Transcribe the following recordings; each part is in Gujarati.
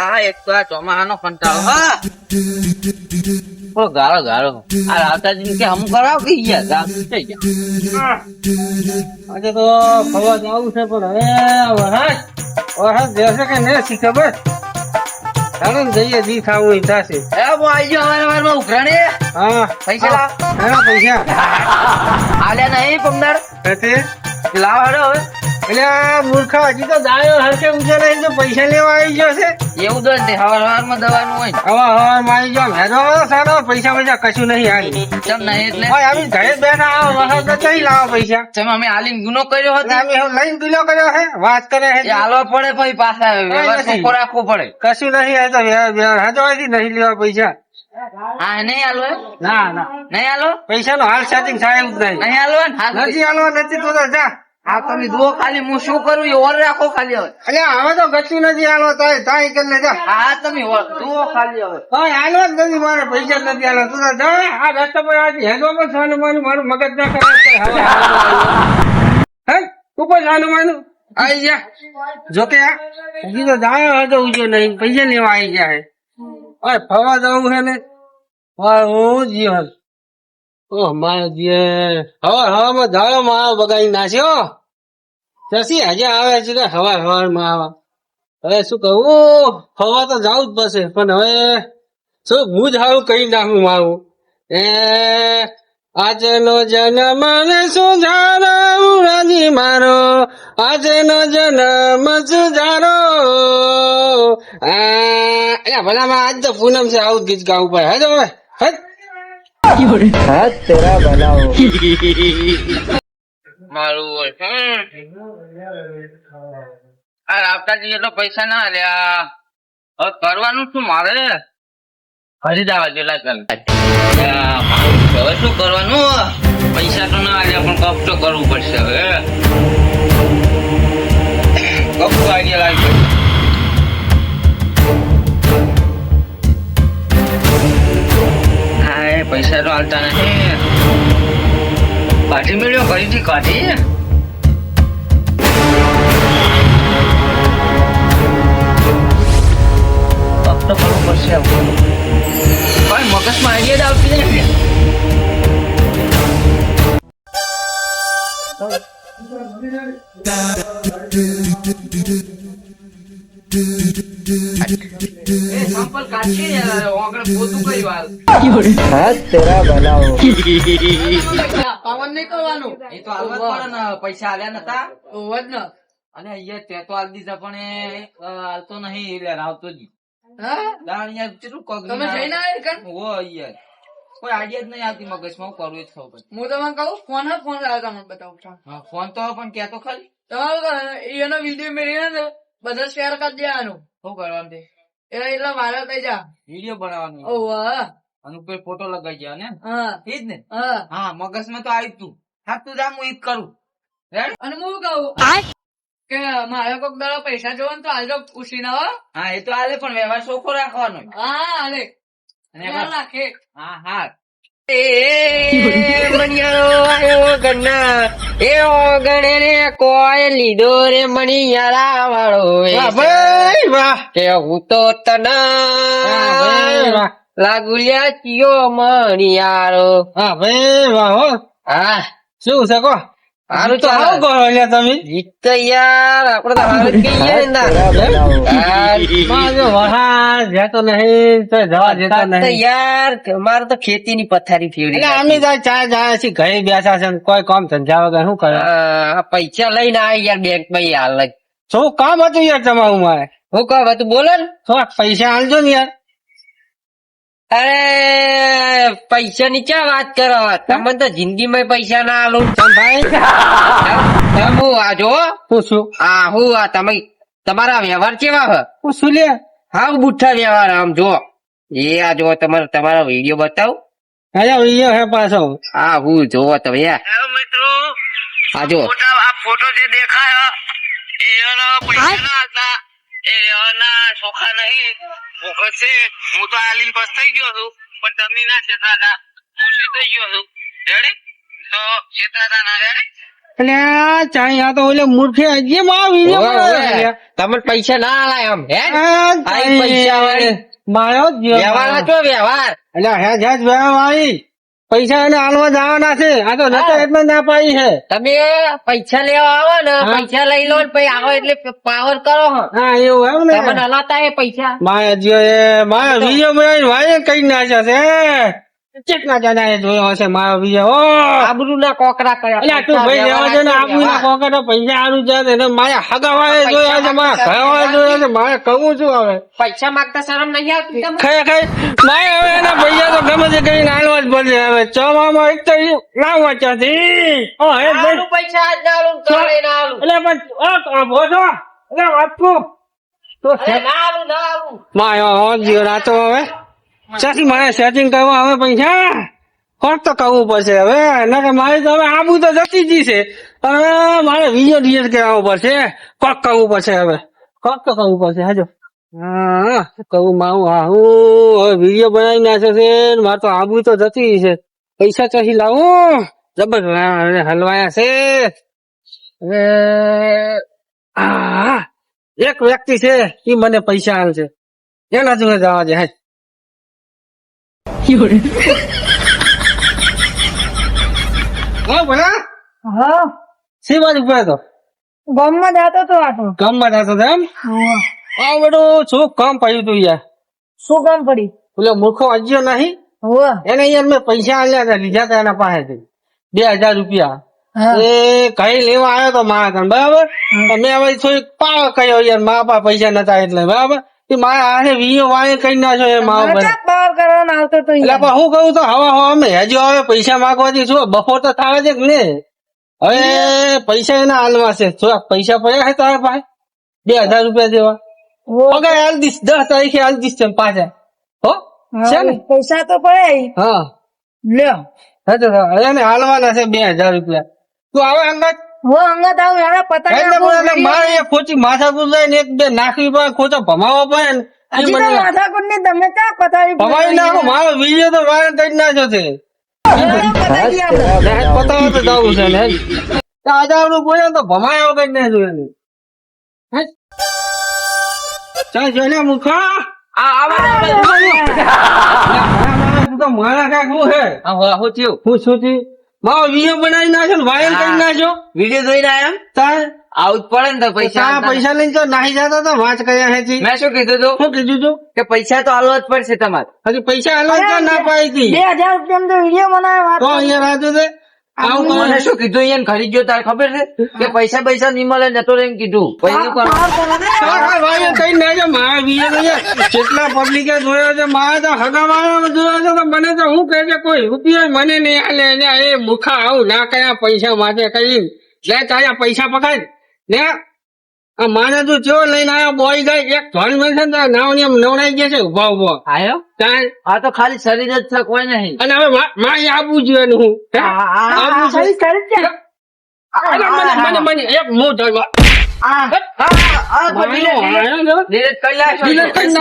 હા એક તો આ ચોમાહાનો કંટાળો હા. ઓ ગાળો ગાળો. આ રાતાજી કે હમ કરાવ? કે ગયા ગામ થઈ ગયા. આજે તો ફરવા જવું છે પણ હવે વરસાદ વરસાદ જશે કે નહીં શી ખબર? ચાલો ને જઈએ જી ખાવું ઈ થશે. એ હું આવી ગયો અમારે વારમાં ઉઘરાણે. હા. પૈસા આલ્યા નહીં પમદાર લાવ હડો હવે. એટલે મૂર્ખા હજી તો દાયો હરકે ઊંચો નહીં તો પૈસા લેવા આવી ગયો છે. એવું તો નથી હવારમાં દવાનું હોય હવા હવારમાં આવી ગયો મેં તો સારો પૈસા પૈસા કશું નહીં હાલી. ચમ નહીં એટલે? આવી ઘરે બેઠા આવો વરસાદ તો ચઈ લાવો પૈસા. ચમ અમે આલીને ગુનો કર્યો હતો? અમે લઈને ગુનો કર્યો હે વાત કરે હે. હાલવા પડે પછી પાછા વ્યવહાર રાખવો પડે. કશું નહીં આ તો વ્યવહાર વ્ય- હજવાથી નહીં લેવા પૈસા. હા નહીં હાલો ના ના. નહીં હાલો? પૈસા નો હાલ સેટિંગ થાય એવું નહીં. નહીં ને? નથી હાલવા નથી તો તો જા. હા તમે જુઓ ખાલી હું શું કરું? એ ઓર રાખો ખાલી હવે. અલ્યા હવે તો ગતિ નથી હાલો તાય તાય કરી જા. હા તમે જુઓ ખાલી હવે. હવે હાલો જ નથી મારે પૈસા નથી હાલો. તું તો જા આ રસ્તા પર આજે પર છાનું માનું મારું મગજ ના કરે તો તું હે? ઉપર છાનું માનું આવી જા જો કે આ હજી તો દાયો હતો ઉજો નહીં પૈસા લેવા આવી જાય અરે ફરવા જવું છે ને? હું જીવન. ઓહ મારો જીએ હવા હવામાં દાયો મારો બગાડી નાખ્યો. જસી હજી આવે છે કે હવા હવામાં આવા? હવે શું કહું? હવા તો જવું જ પડશે પણ હવે શું? હું જ હારું કહી નાખું મારું. એ આજનો જન્મ ને સુધારો રાજી મારો. આજનો જન્મ સુધારો આ અલ્યા ભલામાં આજ તો પૂનમ છે આવું ગીત ગાવું પડે. હે હવે હે? મારું હોય. આ રાવતાજી એટલો પૈસા ના આલ્યા હવે કરવાનું શું મારે? ખરીદાવા જેટલા ચાલ. હવે શું કરવાનું? પૈસા તો ના આલ્યા, પણ કપ તો કરવું પડશે હવે કપ તો આઈડિયા લાવી પડશે. પૈસા તો હાલતા નથી. કાઢી મેળ્યો ફરીથી કાઢી તપ તો કરવું પડશે હવે. પણ મગજમાં આઈડિયા જ આવતી નથી એ સંપલ કાઢી યાર, ઓગણે પોતું પાવન નહીં કરવાનું એ તો હાલવા જ પડે ને પૈસા આલ્યા નતા. ઓવર ને. અને અહીંયા તે તો હાલ દીધા પણ એ હાલતો નહીં એટલે આવતો જ હા? દાણ યાર કેટલું કોક તમે જઈને આવ્યા ઓ યાર કોઈ આઈડિયા જ નહીં આવતી મગજમાં હું કરું જ ખબર. હું તમને કહું ફોન જ ફોન લાવ્યો તમને બતાવું ફોન તો પણ કેતો ખાલી. એનો વીડિયો મેળવીને ને બધા શેર કરી દેવાનું. શું કરવાનું તે? એ એટલે વાયરલ થઈ જા. વીડિયો બનાવવાનો. ઓહ હા અને ઉપર ફોટો લગાઈ ગયા ને? હા. એ જ ને? હા. હા મગજમાં તો આવી તું. હા તું જા હું એ જ કરું અને હું કહું? કે મારે કોક દાડો પૈસા જોવો તો આજે ખુશી ના હા. એ તો હાલે પણ વ્યવહાર ચોખ્ખો રાખવાનો. હા ખ્યાલ રાખે. હા હા. લાગુલ્યા ચિયો મણિયારો હા ભાઈ વાહ. હો. શું છે હારું તો આવું કરો એટલે તમે. ગીત તો યાર તો હાલ કહીએ ના. જતો નહીં તો જવા જતો નહીં. યાર અમારે તો ખેતી ની પથારી એટલે અમે તો ચા જાય છે ઘરે બેસા છે કોઈ કામ ધંધા વગર શું કરે? પૈસા લઈને આવી યાર બેંકમાં હાલ શું કામ હતું યાર તમારું મારે? હું કામ હતું? બોલે ને. થોડા પૈસા આલજો ને યાર. અરે પૈસા ની ક્યાં વાત કરો? તમે તો જિંદગી માં પૈસા ના આલો ભાઈ? હું આ જો પૂછું. આ હું આ તમે તમારા વ્યવહાર કેવા હ? પૂછું લે. હાવ બુઠ્ઠા વ્યવહાર આમ જો. એ આ જો તમારો તમારો વીડિયો બતાવ. અરે વીડિયો હે પાછો? આ હું જોવો તમે યાર મિત્રો. આ જો. ફોટા આ ફોટો જે દેખાય એનો પૈસા ના હતા. એ એના ચોખા નહીં વખત છે હું તો આલીન બસ થઈ ગયો છું પણ તમે ના છેતરાતા હું છેતાઈ ગયો છું રેડી તો છેતરાતા ના રેડી એટલે ચાઈ આ તો ઓલે મૂર્ખે હજી માં વીડિયો ઓવે, બનાવ્યો ઓવે. છે. તમને પૈસા ના આલાય આમ હે આઈ પૈસા વાળી. મારો વ્યવહાર. હતો વ્યવહાર એટલે હે હેજ વ્યવહાર વાળી. પૈસા એને હાલવા જવાના છે. આ તો નતો. એટલે ના પાઈ છે. તમે પૈસા લેવા આવો ને પૈસા લઈ લો ને પછી આવો એટલે પાવર કરો હા. એવું એમ ને. તમને હલાતા એ પૈસા. મારા જીઓ એ માયા વીડિયો બનાવીને ભાઈ કઈ નાખ્યા છે કેટલા જણાએ જોયો હશે મારો વીડિયો ઓ! આબરૂ ના કોકરા કર્યા અલ્યા તું ભાઈ લેવા દે ને આપું ના પૈસા આનું છે ને મારા હગા જોયા છે મારા ઘર જોયા છે મારે કહું છું હવે. પૈસા માંગતા શરમ નહીં આવતી તમને? ખાય ખાય મારે હવે એના પૈસા તો ગમે તે કરીને હાલવા જ પડશે. હવે ચવામાં એક તો લાવવા ચાથી ઓ હે પૈસા આજ ના આલું તો કાલે આલું. એટલે પણ ઓ તો એટલે વાતકું તો ના આલું ના આલું. માયો હો જીવ રાતો હવે. ચાથી મારે સેટિંગ કરવા હવે પૈસા? ફક્ત તો કરવું પડશે હવે? નકર મારે તો હવે આબુ તો જતી જ છે. હવે મારે વીડિયો ડિલીટ કરાવવો પડશે. કોક કરવું પડશે હવે. કોક તો કરવું પડશે. હાજો. હા કહું મારું હા હું હવે વીડિયો બનાવી નાખ્યો છે મારે તો આબુ તો જતી છે. પૈસા ચાસી લાવું. જબર હલવાયા છે. હવે એક વ્યક્તિ છે એ મને પૈસા આલશે એના જોડે જવા દે હાય ભલા હા શી બાજુ પડે તો ગામમાં જતો તો. આટો કામમાં જતો હતો એમ? આ બધું શું કામ પડ્યું તું યાર શું કામ પડી? પેલો મૂર્ખો અજ્યો નહીં? હોવે. એને યાર મેં પૈસા આલ્યા હતા લીધા હતા એના પાસેથી. બે હજાર રૂપિયા. એ કઈ લેવા આવ્યો તો મારા કણ બરાબર? મેં હવે થોડીક પાવ કહ્યો યાર મારા પાસે પૈસા નતા એટલે બરાબર? એ મારા હાથે વીયો વાળે કઈ નાખ્યો એ મારા ઉપર કરવાનો આવતો તો એટલે પણ હું કહું તો હવા હવા અમે હજુ હવે પૈસા માંગવાથી શું બફો તો થાય છે કે ને હવે પૈસા એના હાલમાં છે. થોડાક પૈસા પડ્યા છે તારા પાસે? બે હજાર રૂપિયા જેવા. પગાર હાલ દીશ દસ તારીખે હાલ દીશ છે પાછા. હો? છે ને? પૈસા તો પડે હા. લ્યો. હા તો હાલવાના છે બે હજાર રૂપિયા. તું આવે અંગત? હું અંગત આવું યાર પતંગ એટલે આપું, પણ એટલે વિડીયો- મારે એ માથાકૂટ જાય ને એક બે નાખવી પડે ખોટો ભમાવો પડે હજી તો મને માથાકૂટની તમે ક્યાં પતાવી ભમાવી નાખો મારો વીડિયો તો વાયરલ કરી નાખ્યો છે પતાવી આપણે. ને પતાવો તો જવું છે ને તો આજે તો ભમાયો કઈ ના જોયું ચાલ જોઈને મૂર્ખા આ આવા તું તો મારા કાંઈક હું આ હું હું? મારો વીડિયો બનાવી નાખ્યો ને વાયરલ કરી નાખ્યો. વીડિયો જોઈને આયા એમ? તાર? આવું પડે ને તો પૈસા પૈસા લઈને તો નાહી જતા તો વાંચ કર્યા હે જી. મેં શું કીધું તું? શું કીધું તું? કે પૈસા તો હાલવા જ પડશે તમારે. હજી પૈસા હાલવા ના પાય હતી? બે હજાર રૂપિયા વીડિયો બનાવે તો અહીંયા રાજુ છે મને શું કીધું? અહીંયા ખરી ગયો તારે ખબર છે? કે પૈસા પૈસા નહીં મળે ને તો એમ કીધું. પછી પણ બહાર કરો ને. આ ભાઈએ કઈ ના મારા વીડિયો તો પબ્લિકે જોયો છે મારા તો હગા જોયા છે તો મને તો હું કહે છે કોઈ? રૂપિયો મને નહીં એ મુખા આવું ના કયા પૈસા માટે કઈ લે તારા પૈસા પકડ ને માને તું ચેવો લઈને આવ્યો બોય ગઈ એક ધોન ને તારા નાવની આમ નવડાઈ ગયા છે ઊભા ઊભો. આયો? તાર આ તો ખાલી શરીર જ છે કોઈ નહીં. અને હવે મા- મારે જોઈએ ને હું ખરી ખરી જ છે. મને મને મને એક મોં કરી કરી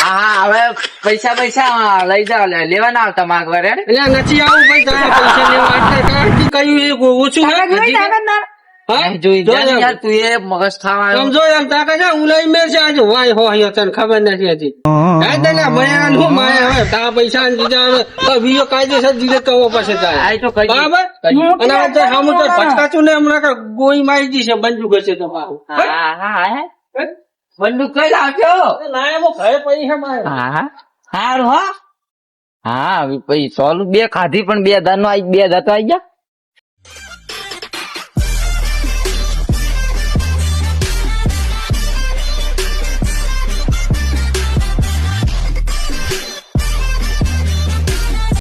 હા હવે પૈસા પૈસા લઈ જાવ લે- લેવા ના આવતા માગ વારે એટલે નથી આવું ભાઈ તારા પૈસા લેવા એટલે કાંઈથી એ ઓછું ઉલાઈ મેર છે આજે. વાય હો અહીંયા તને ખબર નથી હજી. હા તને મળ્યા ને હું મારે હવે તારા પૈસા ને દીધા હવે કાયદેસર દીધે કરવો પડશે તારે. તો કહી બરાબર? કહી. અને હવે તે સામું તો ભટકાતું ને હમણાં ગોળી મારી દીશે બંદૂક હશે તો પાછું. હા હા હે. હે? બંદૂક કઈ લાવજો ના એમાં ઘરે પૈસા મારે. હા. હા. હો હા પછી સોલું બે ખાધી પણ બે હજાર નો આવી બે તો આવી ગયા?